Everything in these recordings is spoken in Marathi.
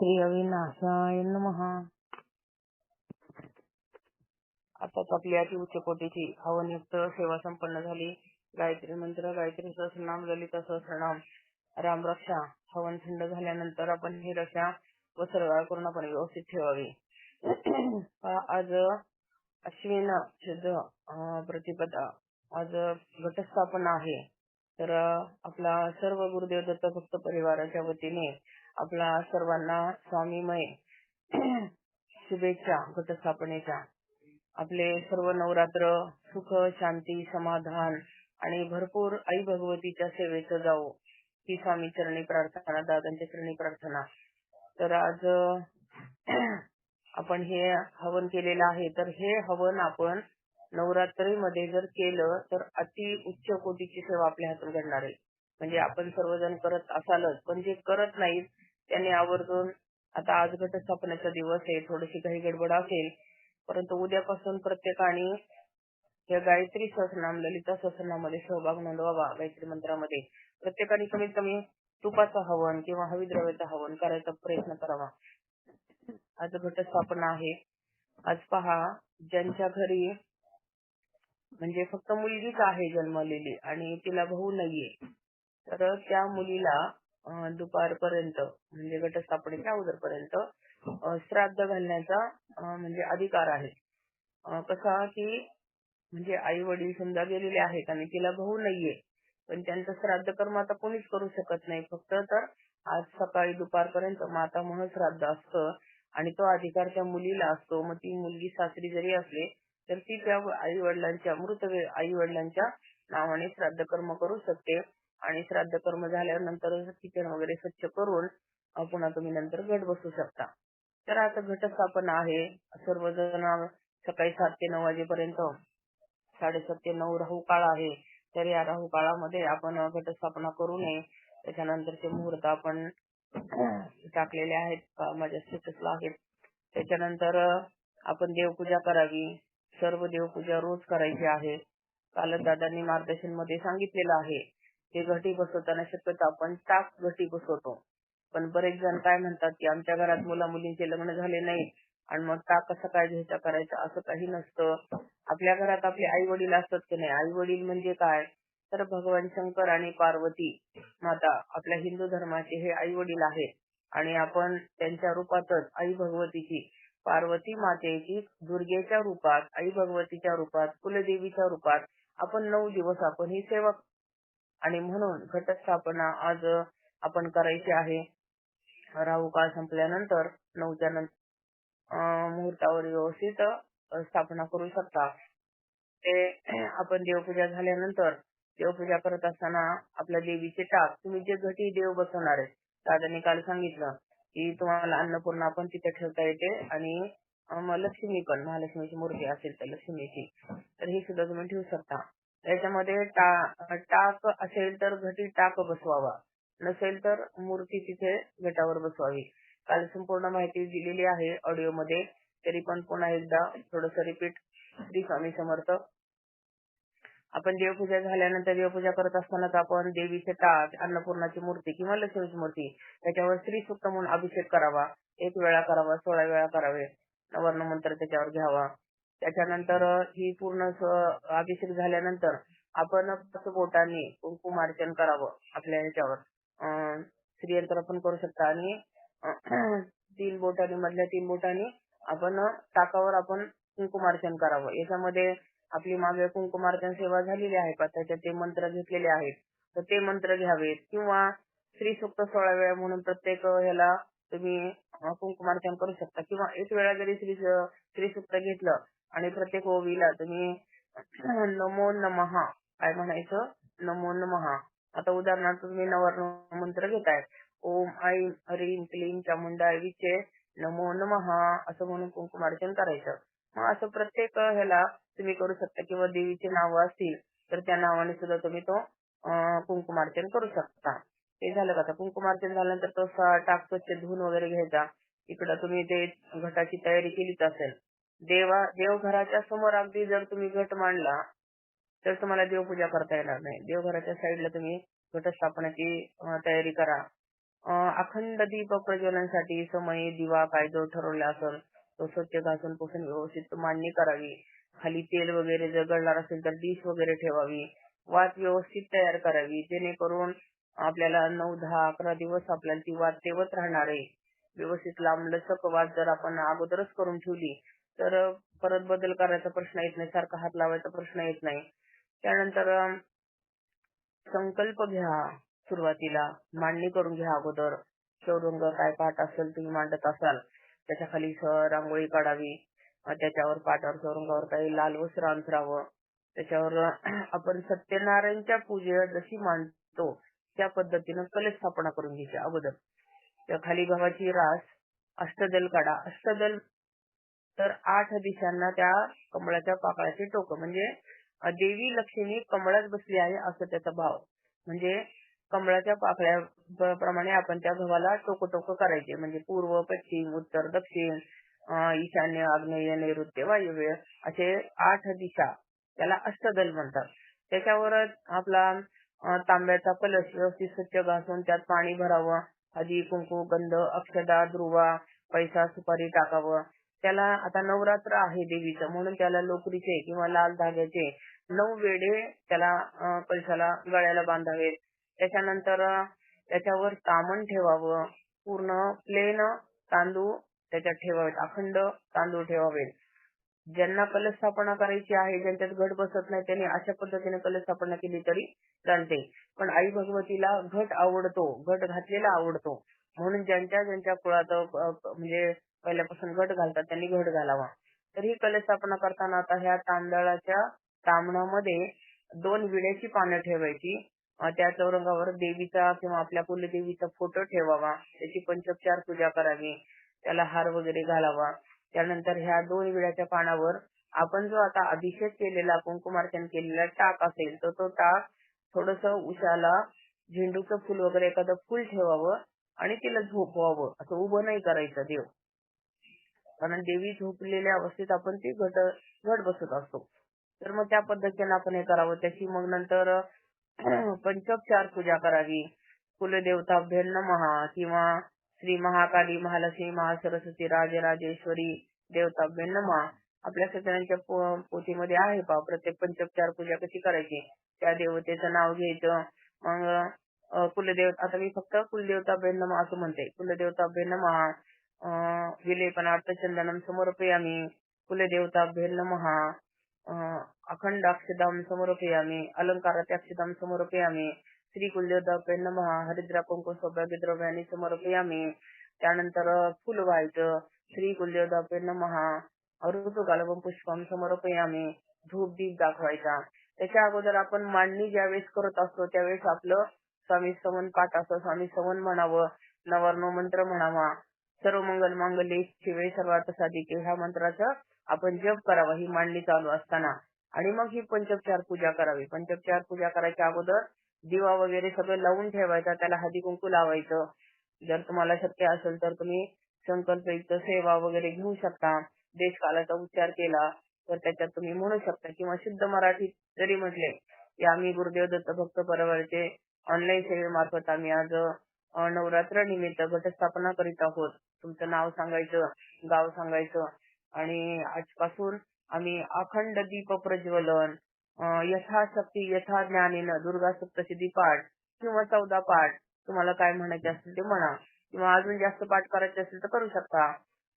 श्री अविनाशाय महा आताच आपली अति उच्च कोटीची हवनयुक्त सेवा संपन्न झाली. गायत्री मंत्र गायत्री सहस्रनाम ललिता सहस्रनाम. राम रक्षा. हवन थंड झाल्यानंतर आपण ही रक्षा व करून आपण व्यवस्थित ठेवावी. आज अश्विन शुद्ध प्रतिपदा. आज घटस्थापना आहे. तर आपला सर्व गुरुदेव दत्त भक्त परिवाराच्या वतीने आपला सर्वांना स्वामीमय शुभेच्छा घटस्थापनेच्या. आपले सर्व नवरात्र सुख शांती समाधान आणि भरपूर आई भगवतीच्या सेवेचं जाऊ ही स्वामी चरणी प्रार्थना दादांच्या चरणी प्रार्थना. तर आज आपण हे हवन केलेलं आहे. तर हे हवन आपण नवरात्रीमध्ये जर केलं तर अति उच्च कोटीची सेवा आपल्या हातून घडणार आहे. म्हणजे आपण सर्वजण करत असालच पण जे करत नाहीत त्यांनी आवर्जून आता आज घटस्थापनेचा दिवस आहे थोडीशी घाई गडबड असेल परंतु उद्यापासून प्रत्येकाने या गायत्री सहस्रनाम ललिता सहस्रनामध्ये सहभाग नोंदवावा गायत्री मंत्रामध्ये. प्रत्येकाने कमीत कमी तुपाचं हवन किंवा हविद्रव्याचं हवन करायचा प्रयत्न करावा. आज घटस्थापना आहे. आज पहा ज्यांच्या घरी म्हणजे फक्त मुलगीच आहे जन्मलेली आणि तिला भाऊ नाहीये तर त्या मुलीला दुपारपर्यंत म्हणजे घटस्थापनेच्या अगोदरपर्यंत अं, श्राद्ध घालण्याचा म्हणजे अधिकार आहे. कसा की म्हणजे आई वडील समजा गेलेले आहेत आणि तिला भाऊ नाहीये पण त्यांचं श्राद्ध कर्म आता कोणीच करू शकत नाही. फक्त तर आज सकाळी दुपारपर्यंत माता म्हणून श्राद्ध असतं आणि तो अधिकार त्या मुलीला असतो. मग ती मुलगी सासरी जरी असले तर ती त्या आई वडिलांच्या मृत आई वडिलांच्या नावाने श्राद्ध कर्म करू शकते. आणि श्राद्ध कर्म झाल्यानंतर किचन वगैरे स्वच्छ करून पुन्हा तुम्ही नंतर गट बसू शकता. तर आता घटस्थापना आहे. सर्वजण सकाळी सात ते नऊ वाजेपर्यंत साडेसात ते नऊ राहू काळ आहे. तर या राहू काळामध्ये आपण घटस्थापना करू नये. त्याच्यानंतरचे मुहूर्त आपण टाकलेले आहेत. माझ्या स्टेटसला आहेत. त्याच्यानंतर आपण देवपूजा करावी. सर्व देवपूजा रोज करायची आहे. कालच दादांनी मार्गदर्शनमध्ये सांगितलेलं आहे. ते घटी बसवताना शक्यतो आपण टाक घटी बसवतो. पण बरेच जण काय म्हणतात की आमच्या घरात मुला मुलींचे लग्न झाले नाही आणि मग टाक कसा काय घ्यायचा करायचा असं काही नसतं. आपल्या घरात आपले आई वडील असतात की नाही? आई वडील म्हणजे काय? तर भगवान शंकर आणि पार्वती माता आपल्या हिंदू धर्माचे हे आई वडील आहेत. आणि आपण त्यांच्या रूपातच आई भगवतीची पार्वती मातेची दुर्गेच्या रूपात आई भगवतीच्या रूपात कुलदेवीच्या रूपात आपण नऊ दिवस आपण ही सेवा आणि म्हणून घटस्थापना आज आपण करायची आहे. राहू काळ संपल्यानंतर नऊच्या नंतर मुहूर्तावर व्यवस्थित स्थापना करू शकता. ते आपण देवपूजा झाल्यानंतर देवपूजा करत असताना आपल्या देवीचे टाक तुम्ही जे घटी देव बसवणार आहे दादांनी काल सांगितलं की तुम्हाला अन्नपूर्णा पण तिथे ठेवता येते आणि लक्ष्मी पण महालक्ष्मीची मूर्ती असेल तर लक्ष्मीची तर ही सुद्धा तुम्ही ठेवू शकता. त्याच्यामध्ये टा- टाक असेल तर घटी टाक बसवावा. नसेल तर मूर्ती तिथे घटावर बसवावी. काल संपूर्ण माहिती दिलेली आहे ऑडिओ मध्ये तरी पण पुन्हा एकदा थोडस रिपीट श्री स्वामी समर्थ. आपण देवपूजा झाल्यानंतर देवपूजा करत असतानाच आपण देवीचे टाक अन्नपूर्णाची मूर्ती किंवा लक्ष्मीची मूर्ती त्याच्यावर श्री सुक्त म्हणून अभिषेक करावा. एक वेळा करावा सोळा वेळा करावे. नवर्ण मंत्र त्याच्यावर घ्यावा. त्याच्यानंतर ही पूर्ण असं अभिषेक झाल्यानंतर आपण पाच बोटांनी कुंकुमार्चन करावं आपल्या ह्याच्यावर. अं, श्रीयंत्र पण करू शकता आणि तीन बोटांनी मधल्या तीन बोटांनी आपण टाकावर आपण कुंकुमार्चन करावं. याच्यामध्ये आपली मागे कुंकुमार्चन सेवा झालेली आहे का? त्याच्यात ते मंत्र घेतलेले आहेत. तर ते मंत्र घ्यावेत. किंवा श्री सुक्त सोळा वेळा म्हणून प्रत्येक ह्याला तुम्ही कुंकुमार्चन करू शकता. किंवा एक वेळा जरी स्त्री सुक्त घेतलं आणि प्रत्येक ओवीला तुम्ही नमो नमहा काय म्हणायचं? नमो नमहा आता उदाहरणार्थ तुम्ही नवर्ण मंत्र घेताय. ओम ऐम ह्रीम क्लीम चामुंडा विचे नमो नमहा असं म्हणून कुंकुमार्चन करायचं. मग असं प्रत्येक ह्याला तुम्ही करू शकता किंवा देवीचे नाव असतील तर त्या नावाने सुद्धा तुम्ही तो कुंकुमार्चन करू शकता. ते झालं का? आता कुंकुमार्चन झाल्यानंतर तो स- टाक स्वच्छ धुवून वगैरे घ्यायचा. इकडं तुम्ही ते घटाची तयारी केलीच असेल देवा देवघराच्या समोर अगदी जर तुम्ही घट मांडला तर तुम्हाला देवपूजा करता येणार नाही. देवघराच्या साईडला तुम्ही घटस्थापनाची तयारी करा. अखंड दीप प्रज्वलनासाठी समयी दिवा काय जो ठरवला असेल तो स्वच्छ घासून पुसून व्यवस्थित मांडणी करावी. खाली तेल वगैरे जर गळणार असेल तर डिश वगैरे ठेवावी. वात व्यवस्थित तयार करावी. जेणेकरून आपल्याला नऊ दहा अकरा दिवस आपल्याला ती वात तेवत राहणार आहे. व्यवस्थित लांब लचक वात जर आपण अगोदरच करून ठेवली तर परत बदल करायचा प्रश्न येत नाही सारखा हात लावायचा प्रश्न येत नाही. त्यानंतर संकल्प घ्या सुरुवातीला. मांडणी करून घ्या अगोदर. चौरंग काय पाठ असेल तुम्ही मांडत असाल. त्याच्याखाली रांगोळी काढावी. त्याच्यावर पाठावर चौरंगावर काही लाल वस्त्र अंतरावं त्याच्यावर आपण सत्यनारायणच्या पूजेला जशी मांडतो त्या पद्धतीनं कलश स्थापना करून घ्यायची अगोदर. त्या खाली गव्हाची रास अष्टदल काढा. अष्टदल तर आठ दिशांना त्या कमळाच्या पाकळाचे टोक. म्हणजे देवी लक्ष्मी कमळात बसली आहे असं त्याचा भाव. म्हणजे कमळाच्या पाकळ्या प्रमाणे आपण त्या गव्हाला टोक टोक करायचे. म्हणजे पूर्व पश्चिम उत्तर दक्षिण ईशान्य आग्नेय नैऋत्य वायव्य असे आठ दिशा त्याला अष्टदल म्हणतात. त्याच्यावरच आपला तांब्याचा कलश व्यवस्थित स्वच्छ घासून त्यात पाणी भरावं. हळदी कुंकू गंध अक्षदा ध्रुवा पैसा सुपारी टाकावं. त्याला आता नवरात्र आहे देवीचं म्हणून त्याला लोकरीचे किंवा लाल धाग्याचे नऊ वेडे त्याला कलशाला गळ्याला बांधावेत. त्याच्यानंतर त्याच्यावर तामण ठेवावं. पूर्ण प्लेन तांदूळ त्याच्यात ठेवावेत. अखंड तांदूळ ठेवावेत. ज्यांना कलस्थापना करायची आहे ज्यांच्यात घट बसत नाही त्यांनी अशा पद्धतीने कलस्थापना केली तरी चालते. पण आई भगवतीला घट आवडतो घट घातलेला आवडतो. म्हणून ज्यांच्या ज्यांच्या कुळात म्हणजे पहिल्यापासून घट घालतात त्यांनी घट घालावा. तर ही कलस्थापना करताना आता ह्या तांदळाच्या तांबणामध्ये दोन विड्याची पानं ठेवायची. त्या चौरंगावर देवीचा किंवा आपल्या कुलदेवीचा फोटो ठेवावा. त्याची पंचोपचार पूजा करावी. त्याला हार वगैरे घालावा. त्यानंतर ह्या दोन विड्याच्या पानावर आपण जो आता अभिषेक केलेला कुंकुमार्चन केलेला टाक असेल तर तो टाक थोडस उशाला झेंडूचं फुल वगैरे एखादं फुल ठेवावं आणि तिला झोपवावं. असं उभं नाही करायचं देव. कारण देवी झोपलेल्या अवस्थेत आपण ते घट घट बसत असतो. तर मग त्या पद्धतीने आपण हे करावं. त्याची मग नंतर पंचोपचार पूजा करावी. कुलदेवताभ्य महा किंवा श्री महाकाली महालक्ष्मी महासरस्वती राजराजेश्वरी देवताभ्य महा आपल्या सगळ्यांच्या पोथीमध्ये आहे पा प्रत्येक पंचोपचार पूजा कशी करायची? त्या देवतेचं नाव घ्यायचं. मग कुलदेवता कुलदेव आता मी फक्त कुलदेवता बेन्नमा असं म्हणते. कुलदेवता नमः विलेपनार्थ चंदनम समर्पयामी देवता नमः महा अखंड अक्षदाम समर्पयामी अलंकारात अक्षदाम समर्पयामी श्री कुलदेवताभ्य नमः हरिद्रा कुंकू सौभाग्य द्रव्याने समर्पयामी त्यानंतर फुल व्हायचं श्री कुलदेवताभ्य नमः गालवम पुष्पम समर्पयामी धूप दीप दाखवायचा. त्याच्या अगोदर आपण मांडणी ज्यावेळेस करत असतो त्यावेळेस आपलं स्वामी सवन पाठ असं स्वामी सवन म्हणावं नवर्नो मंत्र म्हणावा. सर्व मंगल मांगल्ये शिवे सर्वार्थ साधिके ह्या मंत्राचा आपण जप करावा ही मांडणी चालू असताना. आणि मग ही पंचोपचार पूजा करावी. पंचोपचार पूजा करायच्या अगोदर दिवा वगैरे सगळं लावून ठेवायचा त्याला हळदी कुंकू लावायचं. जर तुम्हाला शक्य असेल तर तुम्ही संकल्पयुक्त सेवा वगैरे घेऊ शकता. देशकालाचा उच्चार केला तर त्याच्यात तुम्ही म्हणू शकता किंवा शुद्ध मराठीत जरी म्हटले की आम्ही गुरुदेव दत्त भक्त परवरचे ऑनलाईन सेवेमार्फत आम्ही आज नवरात्र निमित्त घटस्थापना करीत आहोत. तुमचं नाव सांगायचं गाव सांगायचं. आणि आजपासून आम्ही अखंड दीप प्रज्वलन यथाशक्ती यथा ज्ञानेनं दुर्गा सप्तशती पाठ किंवा चौदा पाठ तुम्हाला काय म्हणायचे असेल ते म्हणा. किंवा अजून जास्त पाठ करायचे असेल तर करू शकता.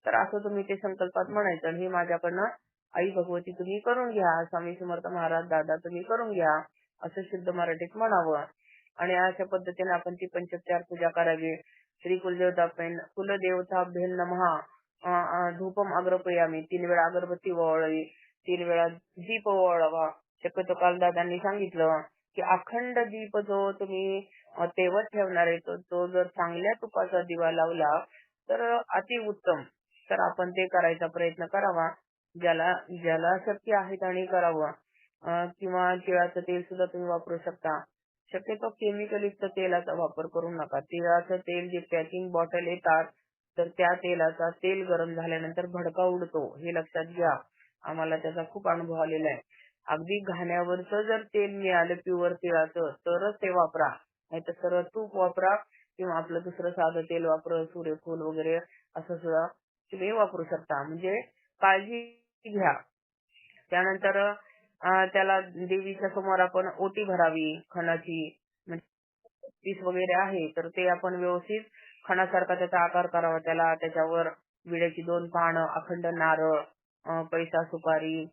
तर असं तुम्ही ते संकल्पात म्हणायचं आणि हे माझ्याकडनं आई भगवती तुम्ही करून घ्या स्वामी समर्थ महाराज दादा तुम्ही करून घ्या असं शुद्ध मराठीत म्हणावं. आणि अशा पद्धतीने आपण ती पंचोपचार पूजा करावी. श्री कुलदेवता कुलदेवताभ्य नमः. अ, अ, धूपम अग्रपयामी तीन वेळा अगरबत्ती ओवाळावी तीन वेळा दीप ओवाळावा शक्यतो काल दादांनी सांगितलं की अखंड दीप जो तुम्ही तेवत ठेवणार आहे तो तो जर चांगल्या तुपाचा दिवा लावला तर अति उत्तम. तर आपण ते करायचा प्रयत्न करावा. ज्याला ज्याला शक्य आहे त्याने करावं. किंवा तिळाचं तेल सुद्धा तुम्ही वापरू शकता. शक्यतो केमिकलयुक्त तेलाचा वापर करू नका. तिळाचं तेल जे पॅकिंग बॉटल येतात तर त्या तेलाचा तेल गरम झाल्यानंतर भडका उडतो. हे लक्षात घ्या. आम्हाला त्याचा खूप अनुभव आलेला आहे. अगदी घाण्यावरच जर तेल मिळालं प्युअर तिळाचं तरच ते वापरा. नाही तर सरळ तूप वापरा किंवा आपलं दुसरं साधं तेल वापरा सूर्यफूल वगैरे असं सुद्धा तुम्ही वापरू शकता. म्हणजे काळजी घ्या. त्यानंतर त्याला देवीच्या समोर आपण ओटी भरावी खणाची म्हणजे पीस वगैरे आहे तर ते आपण व्यवस्थित खणासारखा त्याचा आकार करावा. त्याला त्याच्यावर विड्याची दोन पानं अखंड नारळ पैसा सुपारी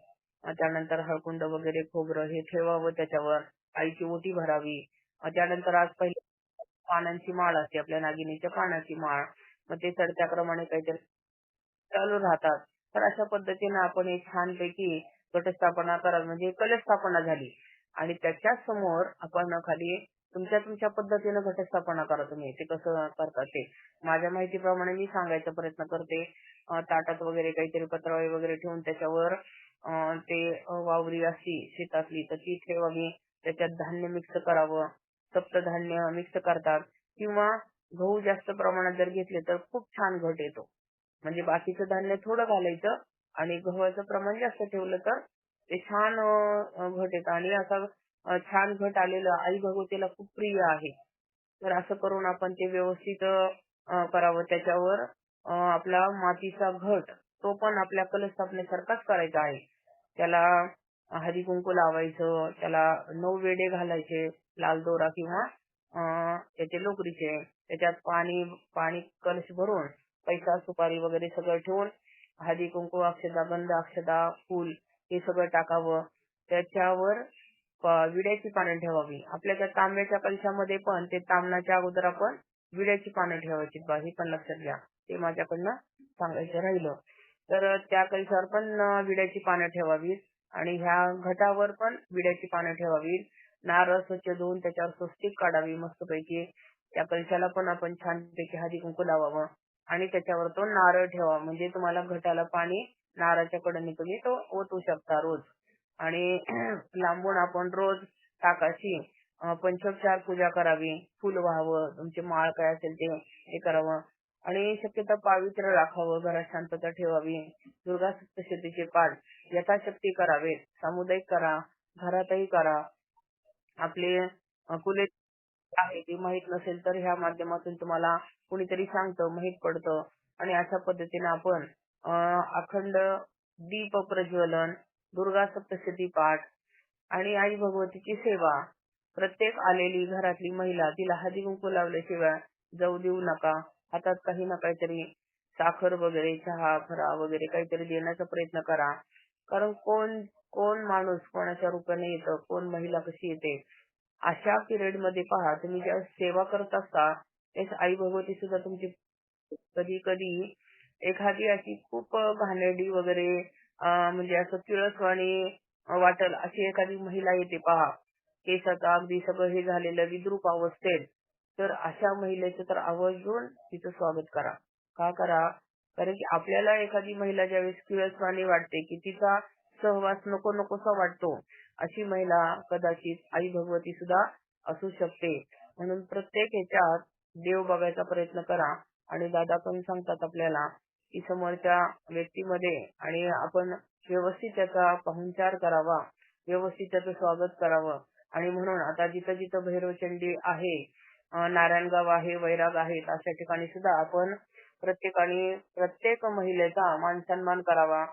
त्यानंतर हळकुंड वगैरे खोबरं हे ठेवावं त्याच्यावर. आईची ओटी भरावी. त्यानंतर आज पहिले पानांची माळ असते आपल्या नागिनीच्या पानाची माळ. मग ते चढत्या क्रमाने काहीतरी चालू राहतात. तर अशा पद्धतीने आपण एक छानपैकी घटस्थापना करा म्हणजे कलस्थापना झाली. आणि त्याच्यासमोर आपण खाली तुमच्या तुमच्या पद्धतीने घटस्थापना करा तुम्ही. ते कसं करतात ते. माझ्या माहितीप्रमाणे मी सांगायचा प्रयत्न करते. ताटात वगैरे काहीतरी पत्रावळी वगैरे ठेवून त्याच्यावर ते वावरी असती शेतातली तर ती ठेवावी. त्याच्यात धान्य मिक्स करावं. सप्तधान्य मिक्स करतात. किंवा गहू जास्त प्रमाणात जर घेतले तर खूप छान घट येतो. म्हणजे बाकीचं धान्य थोडं घालायचं आणि गव्हाचं प्रमाण जास्त ठेवलं तर ते छान घट येतं. आणि असं छान घट आलेलं आई भगवतीला खूप प्रिय आहे. तर असं करून आपण ते व्यवस्थित करावं. त्याच्यावर आपला मातीचा घट तो पण आपल्या कलस्थापनेसारखाच करायचा आहे. त्याला हळदी कुंकू लावायचं त्याला नऊ वेडे घालायचे लाल दोरा किंवा त्याचे लोकरीचे. त्याच्यात पाणी पाणी कलश भरून पैसा सुपारी वगैरे सगळं ठेवून हळदी कुंकू अक्षदा गंध अक्षदा फूल हे सगळं टाकावं. त्याच्यावर विड्याची पानं ठेवावी. आपल्या त्या तांब्याच्या कलशामध्ये पण ते तांबणाच्या अगोदर आपण विड्याची पानं ठेवायची बा हे पण लक्षात घ्या. ते माझ्याकडनं सांगायचं राहिलं. तर त्या कलशावर पण विड्याची पानं ठेवावीत आणि ह्या घटावर पण विड्याची पानं ठेवावीत. नारळ स्वच्छ धुवून त्याच्यावर स्वस्तिक काढावी मस्तपैकी. त्या कलशाला पण आपण छानपैकी हळदी कुंकू लावावं. आणि त्याच्यावर तो नारळ ठेवा. म्हणजे तुम्हाला घटाला पाणी नारळाच्या कडेने तुम्ही तो ओतू शकता रोज. आणि लांबून आपण रोज टाकाची पंचोपचार पूजा करावी. फुल व्हावं तुमचे माळ काय असेल ते हे करावं. आणि शक्यतो पावित्र्य राखावं घरात शांतता ठेवावी. दुर्गा सप्तशतीचे पाठ यथाशक्ती करावे. सामुदायिक करा घरातही करा. आपले कुले आहे. ते माहीत नसेल तर ह्या माध्यमातून तुम्हाला कुणीतरी सांगतं माहीत पडतं. आणि अशा पद्धतीने आपण अखंड दीप प्रज्वलन दुर्गा सप्तशती पाठ आणि आई भगवतीची सेवा प्रत्येक आलेली घरातली महिला तिला हळदी कुंकू लावल्याशिवाय जाऊ देऊ नका. हातात काही ना काहीतरी साखर वगैरे चहा फरा वगैरे काहीतरी देण्याचा प्रयत्न करा. कारण कोण कोण माणूस कोणाच्या रूपाने येतं कोण महिला कशी येते अशा पिरियडमध्ये पहा तुम्ही ज्या सेवा करत असता त्यास आई भगवती सुद्धा तुमची कधी कधी एखादी अशी खूप घाणेरडी वगैरे अं, म्हणजे असं किळसवाणी वाटल अशी एखादी महिला येते पहा. केसाचा अगदी सगळं हे झालेलं विद्रूप अवस्थेत. तर अशा महिलेचं तर आवर्जून तिचं स्वागत करा. का करा? कारण की आपल्याला एखादी महिला ज्यावेळेस किळसवाणी वाटते की तिचा सहवास नको नकोसा वाटतो. अशी महिला कदाचित आई भगवती सुद्धा असू शकते. म्हणून प्रत्येक ह्याच्यात देव बघायचा प्रयत्न करा. आणि दादा पण सांगतात आपल्याला की समोरच्या व्यक्तीमध्ये आणि आपण व्यवस्थित त्याचा पाहुणचार करावा. व्यवस्थित त्याचं स्वागत करावं. आणि म्हणून आता जिथं जिथं भैरवचंडी आहे नारायणगाव आहे वैराग आहेत अशा ठिकाणी सुद्धा आपण प्रत्येकाने प्रत्येक महिलेचा मान सन्मान करावा.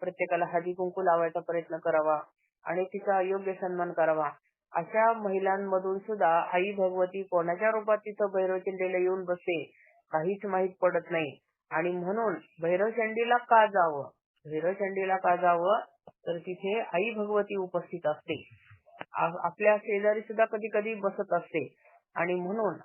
प्रत्येकाला हळदी कुंकू लावायचा प्रयत्न करावा आणि तिचा योग्य सन्मान करावा. अशा महिलांमधून सुद्धा आई भगवती कोणाच्या रूपात तिथं भैरवचंडीला येऊन बसते काहीच माहीत पडत नाही. आणि म्हणून भैरवचंडीला का जावं? भैरवचंडीला का जावं? तर तिथे आई भगवती उपस्थित असते. आपल्या शेजारी सुद्धा कधी कधी बसत असते. आणि म्हणून